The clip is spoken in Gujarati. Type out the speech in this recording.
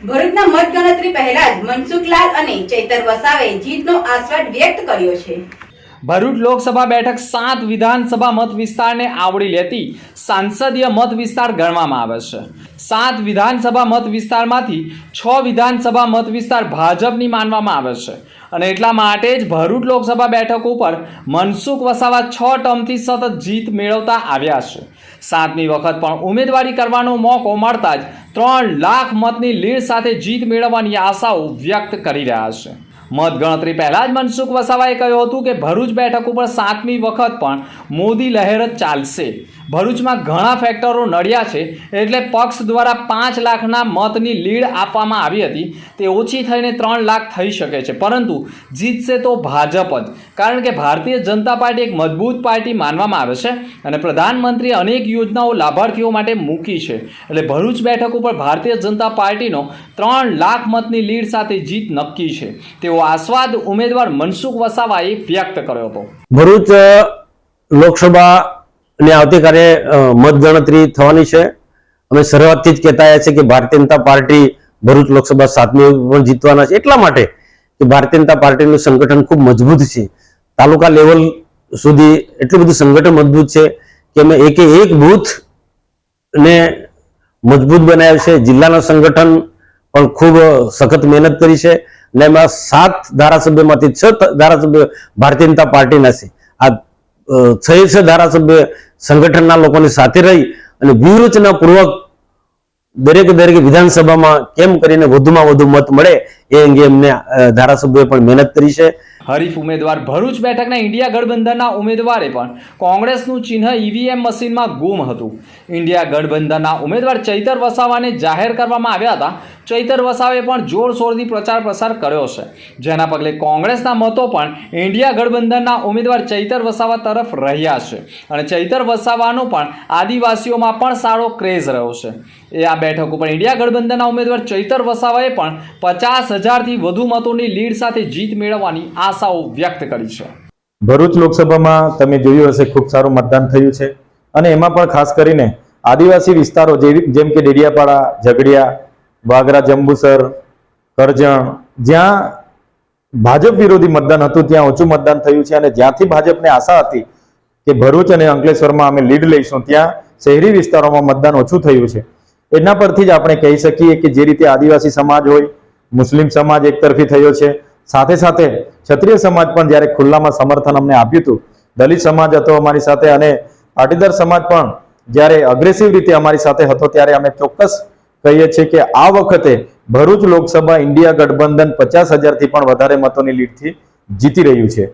ભરૂચના મતગણતરી પહેલા જ મનસુખલાલ અને ચૈતર વસાવે જીતનો આસ્વાદ વ્યક્ત કર્યો છે. ભરૂચ લોકસભા બેઠક સાત વિધાનસભા મત વિસ્તારને આવરી લેતી સાંસદીય મત વિસ્તાર ગણવામાં આવે છે. સાત વિધાનસભા મત વિસ્તારમાંથી છ વિધાનસભા મત વિસ્તાર ભાજપની માનવામાં આવે છે. અને એટલા માટે જ ભરૂચ લોકસભા બેઠક ઉપર મનસુખ વસાવા છ ટર્મથી સતત જીત મેળવતા આવ્યા છે. સાતમી વખત પણ ઉમેદવારી કરવાનો મોકો મળતા જ ત્રણ લાખ મતની લીડ સાથે જીત મેળવવાની આશાઓ વ્યક્ત કરી રહ્યા છે. મતગણતરી પહેલા જ મનસુખ વસાવાએ કહ્યું હતું કે ભરૂચ બેઠક ઉપર સાતમી વખત પણ મોદી લહેર જ ચાલશે. ભરૂચમાં ઘણા ફેક્ટરો નડ્યા છે એટલે પક્ષ દ્વારા પાંચ લાખના મતની લીડ આપવામાં આવી હતી. તે ઓછી થઈને ત્રણ લાખ થઈ શકે છે. પરંતુ જીતશે તો ભાજપ જ. કારણ કે ભારતીય જનતા પાર્ટી એક મજબૂત પાર્ટી માનવામાં આવે છે અને પ્રધાનમંત્રીએ અનેક યોજનાઓ લાભાર્થીઓ માટે મૂકી છે. એટલે ભરૂચ બેઠક ઉપર ભારતીય જનતા પાર્ટીનો ત્રણ લાખ મતની લીડ સાથે જીત નક્કી છે. તેવો આસ્વાદ ઉમેદવાર મનસુખ વસાવાએ વ્યક્ત કર્યો હતો. ભરૂચ અ, લોકસભાની આવતીકાલે મતગણતરી થવાની છે. અમે શરૂઆતથી જ કહેતા આવ્યા છે કે ભારતીય જનતા પાર્ટી ભરૂચ લોકસભા સાતમી પણ જીતવાના છે. એટલા માટે કે ભારતીય જનતા પાર્ટીનું સંગઠન ખૂબ મજબૂત છે. તાલુકા લેવલ સુધી એટલું બધું સંગઠન મજબૂત છે કે અમે એકે એક બૂથ ને મજબૂત બનાવ્યું છે. જિલ્લાના સંગઠન પણ ખૂબ સખત મહેનત કરી છે. અને એમાં સાત ધારાસભ્યમાંથી છ ધારાસભ્ય ભારતીય જનતા પાર્ટીના છે. આ છ ધારાસભ્ય સંગઠનના લોકોની સાથે રહી અને વ્યૂહરચના પૂર્વક દરેક દરેક વિધાનસભામાં કેમ કરીને વધુમાં વધુ મત મળે એ અંગે એમને ધારાસભ્યોએ પણ મહેનત કરી છે. હરીફ ઉમેદવાર ભરૂચ બેઠકના ઇન્ડિયા ગઠબંધનના ઉમેદવારે પણ કોંગ્રેસનું ચિહ્ન ઈવીએમ મશીનમાં ગુમ હતું. ઇન્ડિયા ગઠબંધનના ઉમેદવાર ચૈતર વસાવાને જાહેર કરવામાં આવ્યા હતા. ચૈતર વસાવે પણ જોરશોરથી પ્રચાર પ્રસાર કર્યો છે. જેના પગલે કોંગ્રેસના મતો પણ ઇન્ડિયા ગઠબંધનના ઉમેદવાર ચૈતર વસાવા તરફ રહ્યા છે અને ચૈતર વસાવાનો પણ આદિવાસીઓમાં પણ સારો ક્રેઝ રહ્યો છે. એ આ બેઠક ઉપર ઇન્ડિયા ગઠબંધનના ઉમેદવાર ચૈતર વસાવાએ પણ પચાસ હજારથી વધુ મતોની લીડ સાથે જીત મેળવવાની આશાઓ વ્યક્ત કરી છે. ભરૂચ લોકસભામાં તમે જોયું હશે, ખૂબ સારું મતદાન થયું છે. અને એમાં પણ ખાસ કરીને આદિવાસી વિસ્તારો જેવી જેમ કે ડેડિયાપાડા, ઝઘડિયા વાગરા જંબુસર, કરજણ, જ્યાં ભાજપ વિરોધી મતદાન હતું, ત્યાં ઓછું મતદાન થયું છે અને જ્યાંથી ભાજપને આશા હતી કે ભરૂચ અને અંકલેશ્વરમાં અમે લીડ લઈશું, ત્યાં શહેરી વિસ્તારોમાં મતદાન ઓછું થયું છે. એના પરથી જ આપણે કહી શકીએ કે જે રીતે આદિવાસી સમાજ હોય, મુસ્લિમ સમાજ એક તરફી થયો છે. સાથે સાથે ક્ષત્રિય સમાજ પણ જ્યારે ખુલ્લામાં સમર્થન અમને આપ્યું હતું, દલિત સમાજ હતો અમારી સાથે અને પાટીદાર સમાજ પણ જ્યારે અગ્રેસિવ રીતે અમારી સાથે હતો, ત્યારે અમે ચોક્કસ કહીએ છીએ કે આ વખતે ભરૂચ લોકસભા ઇન્ડિયા ગઠબંધન પચાસ હજારથી પણ વધારે મતોની લીડથી જીતી રહ્યું છે.